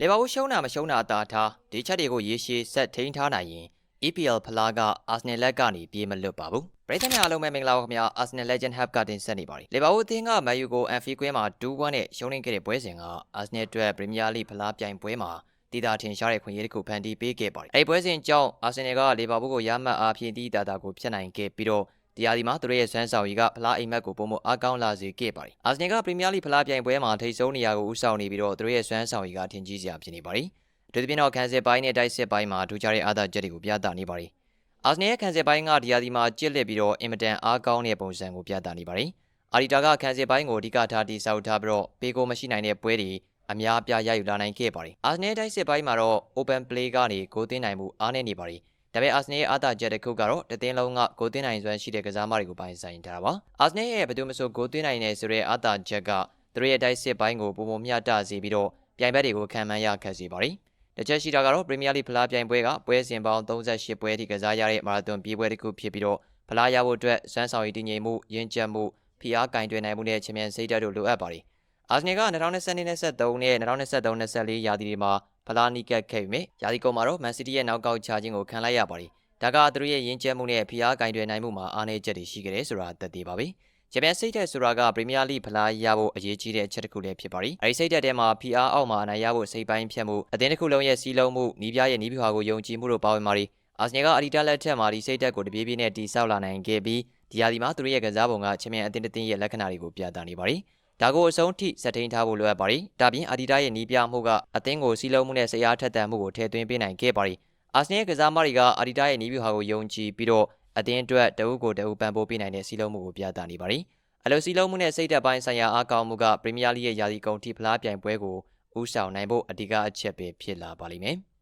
လေဘာဘူးရှုံးတာမရှုံးတာအသာထားဒီချက်တွေကိုရေရှည်ဆက်ထိန်းထားနိုင်ရင် EPL ဖလားကအာဆနယ်လက်ကနေပြေးမလွတ်ပါဘူးပရိသတ်များအားလုံးပဲမင်္ဂလာပါခင်ဗျာအာဆနယ် Legend Hub ကတင်ဆက်နေပါတယ်လေဘာဘူးအသင်းကမန်ယူကိုအန်ဖီကွင်းမှာ2-1နဲ့ရှုံးနေခဲ့တဲ့ပွဲစဉ်ကအာဆနယ်အတွက်ပရီးမီးယားလိဖလားပြိုင်ပွဲမှာတည်တာထင်ရှားတဲ့ခွင့်ရတစ်ခုဖန်တီးပေးခဲ့ပါတယ်အဲဒီပွဲစဉ်ကြောင့်အာဆနယ်ကလေဘာဘူးကိုရမှတ်အားဖြင့်တည်တာတာကိုဖျက်နိုင်ခဲ့ပြီးတော့ တရားဒီမှာသူတို့ရဲ့ဆွမ်းဆောင်ရည်ကဖလားအိမ်မက်ကိုပုံမအားကောင်းလာစေခဲ့ပါတယ်အာဆနယ်ကပရီးမီးယားလိဖလားပြိုင်ပွဲမှာထိပ်ဆုံးနေရာကိုဦးဆောင်နေပြီးတော့သူတို့ရဲ့ဆွမ်းဆောင်ရည်ကထင်ကြီးစရာဖြစ်နေပါတယ်။ဒီသဖြင့်တော့ခန်းစစ်ပိုင်းနဲ့တိုက်စစ်ပိုင်းမှာထူးခြားတဲ့အားသာချက်တွေကိုပြသနေပါတယ်။အာဆနယ်ရဲ့ခန်းစစ်ပိုင်းကဒီယာဒီမှာကြစ်လက်ပြီးတော့အင်မတန်အားကောင်းတဲ့ပုံစံကိုပြသနေပါတယ်။အာရီတာကခန်းစစ်ပိုင်းကိုအဓိကထားတိစောက်ထားပြီးတော့ပေကိုမရှိနိုင်တဲ့ပွဲတွေအများအပြားရယူလာနိုင်ခဲ့ပါတယ်။အာဆနယ်တိုက်စစ်ပိုင်းမှာတော့ open play ကနေဂိုးသွင်းနိုင်မှုအားနည်းနေပါတယ်။ ဒါပေမဲ့အာဆနယ်ရဲ့အားသာချက်တစ်ခုကတော့တသင်းလုံးကဂိုးသွင်းနိုင်စွမ်းရှိတဲ့ကစားမတွေကိုပိုင်ဆိုင်ထားတာပါ။အာဆနယ်ရဲ့ဘယ်သူမှမဆိုဂိုးသွင်းနိုင်နေဆိုတဲ့အားသာချက်ကသူတို့ရဲ့တိုက်စစ်ပိုင်းကိုပုံပုံမျှတစေပြီးတော့ပြိုင်ဘက်တွေကိုခံမှန်းရခက်စေပါတယ်။တစ်ချက်ရှိတာကတော့ပရီးမီးယားလိဖလားပြိုင်ပွဲကပွဲစဉ်ပေါင်း38ပွဲထိကစားရတဲ့မာရသွန်ပြေးပွဲတစ်ခုဖြစ်ပြီးတော့ဖလားရဖို့အတွက်စွမ်းဆောင်ရည်တည်ငြိမ်မှုရင်းချက်မှုဖိအားကင်တွယ်နိုင်မှုနဲ့ချန်ပီယံစိတ်ဓာတ်တို့လိုအပ်ပါတယ်။အာဆနယ်က2020-23နဲ့2023-24ရာသီတွေမှာ ဖလားနီးကပ်ခဲ့ပြီးမြရာသီကုန်မှာတော့မန်စီးတီးရဲ့နောက်ကောက်ချခြင်းကိုခံလိုက်ရပါတယ်။ဒါကသူတို့ရဲ့ရင်းချက်မှုနဲ့ဖိအားကင်တွယ်နိုင်မှုမှာအားနည်းချက်တွေရှိခဲ့တယ်ဆိုတာသက်သေပါပဲ။ချန်ပီယံစိတ်ဓာတ်ဆိုတာကပရီးမီးယားလိဖလားရဖို့အရေးကြီးတဲ့အချက်တစ်ခုလည်းဖြစ်ပါတယ်။အဲဒီစိတ်ဓာတ်ထဲမှာဖိအားအောက်မှာအနိုင်ရဖို့စိတ်ပိုင်းဖြတ်မှုအသင်းတစ်ခုလုံးရဲ့စီးလုံးမှုနီးပြားရဲ့နီးပြွာကိုယုံကြည်မှုတို့ပါဝင်ပါတယ်။အာဆနယ်ကအဒီတာလက်ထက်မှာဒီစိတ်ဓာတ်ကိုတပြေးပြေးနဲ့တိဆောက်လာနိုင်ခဲ့ပြီးဒီယာဒီမှာသူတို့ရဲ့ကစားပုံကချန်ပီယံအသင်းတစ်သင်းရဲ့လက္ခဏာတွေကိုပြသနေပါတယ်။ ဒါကိုအဆုံးထိစက်ထိန်ထားဖို့လိုအပ်ပါတယ်။ဒါပြင်အာဒီတာရဲ့နီးပြမှုကအသင်းကိုစီးလုံးမှုနဲ့ဆရာထက်သန်မှုကိုထည့်သွင်းပေးနိုင်ခဲ့ပါတယ်။အာဆနယ်ရဲ့ကစားမတွေကအာဒီတာရဲ့နီးပြွာကိုယုံကြည်ပြီးတော့အသင်းအတွက်တအုပ်ကိုတအုပ်ပံ့ပိုးပေးနိုင်တဲ့စီးလုံးမှုကိုပြသနေပါတယ်။အလိုစီလုံးမှုနဲ့စိတ်သက်ပိုင်းဆိုင်ရာအားကောင်းမှုကပရီးမီးယားလိရဲ့ယာစီကုန်ထိဖလားပြိုင်ပွဲကိုဥဆောင်နိုင်ဖို့အဓိကအချက်ပဲဖြစ်လာပါလိမ့်မယ်။